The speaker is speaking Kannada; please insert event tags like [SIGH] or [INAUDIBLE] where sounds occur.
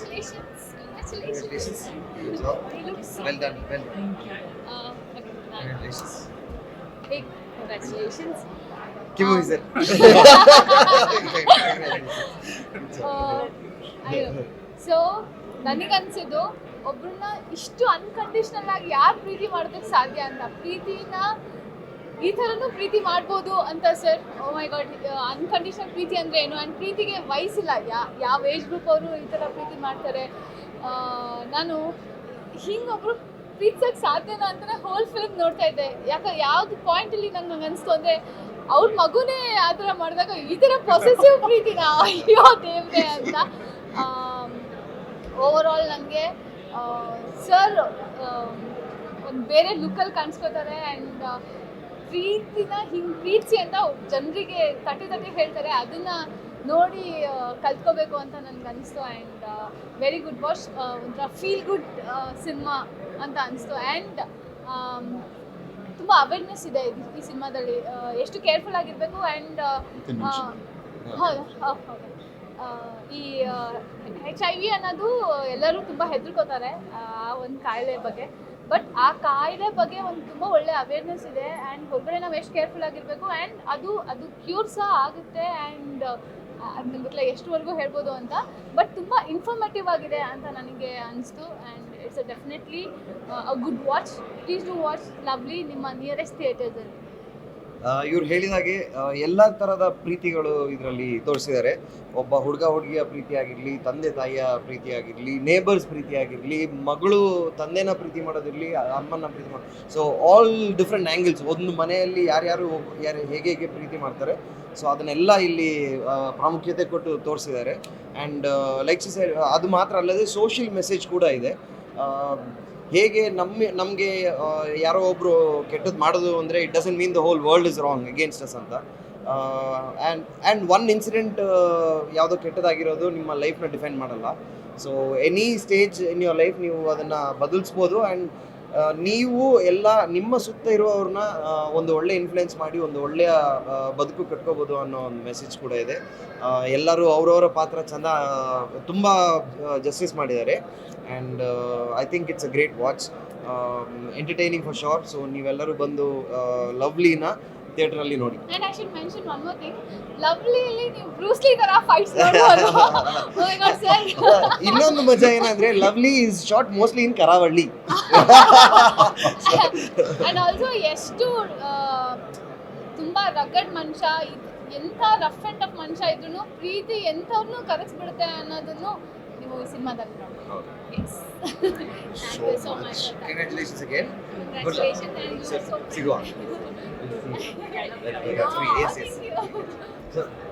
Congratulations. Congratulations. Congratulations. So, He looks so well done, well done. Uh, okay, uh, Congratulations. big congratulations. Give Um, me sir. So ನನಗನ್ಸಿದ್ದು ಒಬ್ರನ್ನ ಇಷ್ಟು ಅನ್ಕಂಡೀಷನಲ್ ಆಗಿ ಯಾರು ಪ್ರೀತಿ ಮಾಡೋದಕ್ಕೆ ಸಾಧ್ಯ ಅಂತ ಪ್ರೀತಿನ ಈ ಥರನೂ ಪ್ರೀತಿ ಮಾಡ್ಬೋದು ಅಂತ sir. Oh my God unconditional ಪ್ರೀತಿ ಅಂದರೆ ಏನು? ಆ್ಯಂಡ್ ಪ್ರೀತಿಗೆ ವಯಸ್ಸಿಲ್ಲ. ಯಾ, ಯಾವ ಏಜ್ ಗ್ರೂಪ್ ಅವರು ಈ ಥರ ಪ್ರೀತಿ ಮಾಡ್ತಾರೆ? ನಾನು ಹಿಂಗೊಬ್ರು ಪ್ರೀತಿಸೋಕ್ಕೆ ಸಾಧ್ಯನಾ ಅಂತಲೇ ಹೋಲ್ ಫಿಲ್ಮ್ ನೋಡ್ತಾ ಇದ್ದೆ. ಯಾಕೆ, ಯಾವ್ದು ಪಾಯಿಂಟಲ್ಲಿ ನಂಗೆ ಅನಿಸ್ತು ಅಂದರೆ ಅವ್ರ ಮಗುನೇ ಆ ಥರ ಮಾಡಿದಾಗ ಈ ಥರ ಪ್ರೊಸೆಸಿವ್ ಪ್ರೀತಿನ? ಅಯ್ಯೋ ದೇವ್ರೆ ಅಂತ. ಓವರ್ ಆಲ್ ನನಗೆ ಸರ್ ಒಂದು ಬೇರೆ ಲುಕ್ಕಲ್ಲಿ ಕಾಣಿಸ್ಕೋತಾರೆ ಆ್ಯಂಡ್ ಪ್ರೀತಿನ ಹಿಂಗ್ ಪ್ರೀತಿ ಅಂತ ಜನರಿಗೆ ತಟ್ಟಿ ತಟ್ಟಿ ಹೇಳ್ತಾರೆ ಅದನ್ನ ನೋಡಿ ಕಲ್ತ್ಕೋಬೇಕು ಅಂತ ನನ್ಗೆ ಅನಿಸ್ತು ಆ್ಯಂಡ್ ವೆರಿ ಗುಡ್ ವಾಶ್ ಒಂಥರ ಫೀಲ್ ಗುಡ್ ಸಿನಿಮಾ ಅಂತ ಅನಿಸ್ತು ಆ್ಯಂಡ್ ತುಂಬ ಅವೇರ್ನೆಸ್ ಇದೆ ಈ ಸಿನಿಮಾದಲ್ಲಿ ಎಷ್ಟು ಕೇರ್ಫುಲ್ ಆಗಿರಬೇಕು ಆ್ಯಂಡ್ ಹೌದು ಹೌದು. ಈ ಹೆಚ್ ಐ ವಿ ಅನ್ನೋದು ಎಲ್ಲರೂ ತುಂಬ ಹೆದರ್ಕೋತಾರೆ, ಆ ಒಂದು ಕಾಯಿಲೆ ಬಗ್ಗೆ. ಬಟ್ ಆ ಕಾಯಿಲೆ ಬಗ್ಗೆ ಒಂದು ತುಂಬ ಒಳ್ಳೆ ಅವೇರ್ನೆಸ್ ಇದೆ ಆ್ಯಂಡ್ ಹೊರಗಡೆ ನಾವು ಎಷ್ಟು ಕೇರ್ಫುಲ್ ಆಗಿರಬೇಕು ಆ್ಯಂಡ್ ಅದು ಅದು ಕ್ಯೂರ್ ಸಹ ಆಗುತ್ತೆ ಆ್ಯಂಡ್ ಅದನ್ನ ಗೊತ್ತಿಲ್ಲ ಎಷ್ಟುವರೆಗೂ ಹೇಳ್ಬೋದು ಅಂತ. ಬಟ್ ತುಂಬ ಇನ್ಫಾರ್ಮೇಟಿವ್ ಆಗಿದೆ ಅಂತ ನನಗೆ ಅನಿಸ್ತು and it's a definitely a good watch please to watch Lovely ನಿಮ್ಮ ನಿಯರೆಸ್ಟ್ ಥಿಯೇಟರ್ಸಲ್ಲಿ ಇವ್ರು ಹೇಳಿದ ಹಾಗೆ ಆ, ಎಲ್ಲ ಥರದ ಪ್ರೀತಿಗಳು ಇದರಲ್ಲಿ ತೋರಿಸಿದ್ದಾರೆ. ಒಬ್ಬ ಹುಡುಗ ಹುಡುಗಿಯ ಪ್ರೀತಿಯಾಗಿರಲಿ ತಂದೆ ತಾಯಿಯ ಪ್ರೀತಿಯಾಗಿರಲಿ ನೇಬರ್ಸ್ ಪ್ರೀತಿಯಾಗಿರಲಿ ಮಗಳು ತಂದೆನ ಪ್ರೀತಿ ಮಾಡೋದಿರಲಿ ಅಮ್ಮನ ಪ್ರೀತಿ ಮಾಡೋ ಸೊ ಆಲ್ ಡಿಫ್ರೆಂಟ್ ಆ್ಯಂಗಲ್ಸ್ ಒಂದು ಮನೆಯಲ್ಲಿ ಯಾರ್ಯಾರು ಯಾರು ಹೇಗೆ ಹೇಗೆ ಪ್ರೀತಿ ಮಾಡ್ತಾರೆ ಸೊ ಅದನ್ನೆಲ್ಲ ಇಲ್ಲಿ ಪ್ರಾಮುಖ್ಯತೆ ಕೊಟ್ಟು ತೋರಿಸಿದ್ದಾರೆ. ಆ್ಯಂಡ್ ಲೈಕ್ ಸರ್ ಅದು ಮಾತ್ರ ಅಲ್ಲದೆ ಸೋಷಿಯಲ್ ಮೆಸೇಜ್ ಕೂಡ ಇದೆ. ಹೇಗೆ ನಮ್ಮ ನಮಗೆ ಯಾರೋ ಒಬ್ರು ಕೆಟ್ಟದ್ದು ಮಾಡೋದು ಅಂದರೆ it doesn't mean the whole world is wrong against us ಅಂತ. ಆ್ಯಂಡ್ ಆ್ಯಂಡ್ ಒನ್ ಇನ್ಸಿಡೆಂಟ್ ಯಾವುದೋ ಕೆಟ್ಟದಾಗಿರೋದು ನಿಮ್ಮ ಲೈಫ್ನ ಡಿಫೈನ್ ಮಾಡಲ್ಲ. So any stage in your life ನೀವು ಅದನ್ನು ಬದಲಿಸ್ಬೋದು ಆ್ಯಂಡ್ ನೀವು ಎಲ್ಲ ನಿಮ್ಮ ಸುತ್ತ ಇರುವವ್ರನ್ನ ಒಂದು ಒಳ್ಳೆ ಇನ್ಫ್ಲುಯೆನ್ಸ್ ಮಾಡಿ ಒಂದು ಒಳ್ಳೆಯ ಬದುಕು ಕಟ್ಕೋಬೋದು ಅನ್ನೋ ಒಂದು ಮೆಸೇಜ್ ಕೂಡ ಇದೆ. ಎಲ್ಲರೂ ಅವರವರ ಪಾತ್ರ ಚೆಂದ ತುಂಬ ಜಸ್ಟಿಸ್ ಮಾಡಿದ್ದಾರೆ. And I think it's a great watch entertaining for short so ನೀವೆಲ್ಲರೂ ಬಂದು ಲವ್ಲಿನ ಥಿಯೇಟ್ರಲ್ಲಿ ನೋಡಿ. ನೀವು ತರ ಫೈಟ್ಸ್ [LAUGHS] Oh. [LAUGHS] ಇನ್ನೊಂದು ಮಜಾ ಏನಂದ್ರೆ Lovely is shot mostly in Karavali and also ಎಷ್ಟು ತುಂಬ ರಗಡ್ ಮನುಷ್ಯ ಎಂಥ ರಫ್ ಅಂಡ್ ಟಫ್ ಮನುಷ್ಯ ಇದ್ರು ಪ್ರೀತಿ ಎಂಥವ್ರನ್ನೂ ಕರೆಸ್ಬಿಡುತ್ತೆ ಅನ್ನೋದನ್ನು ನೀವು ಈ ಸಿನಿಮಾದಲ್ಲಿ ನೋಡಿ ಸಿಗುವ. [LAUGHS]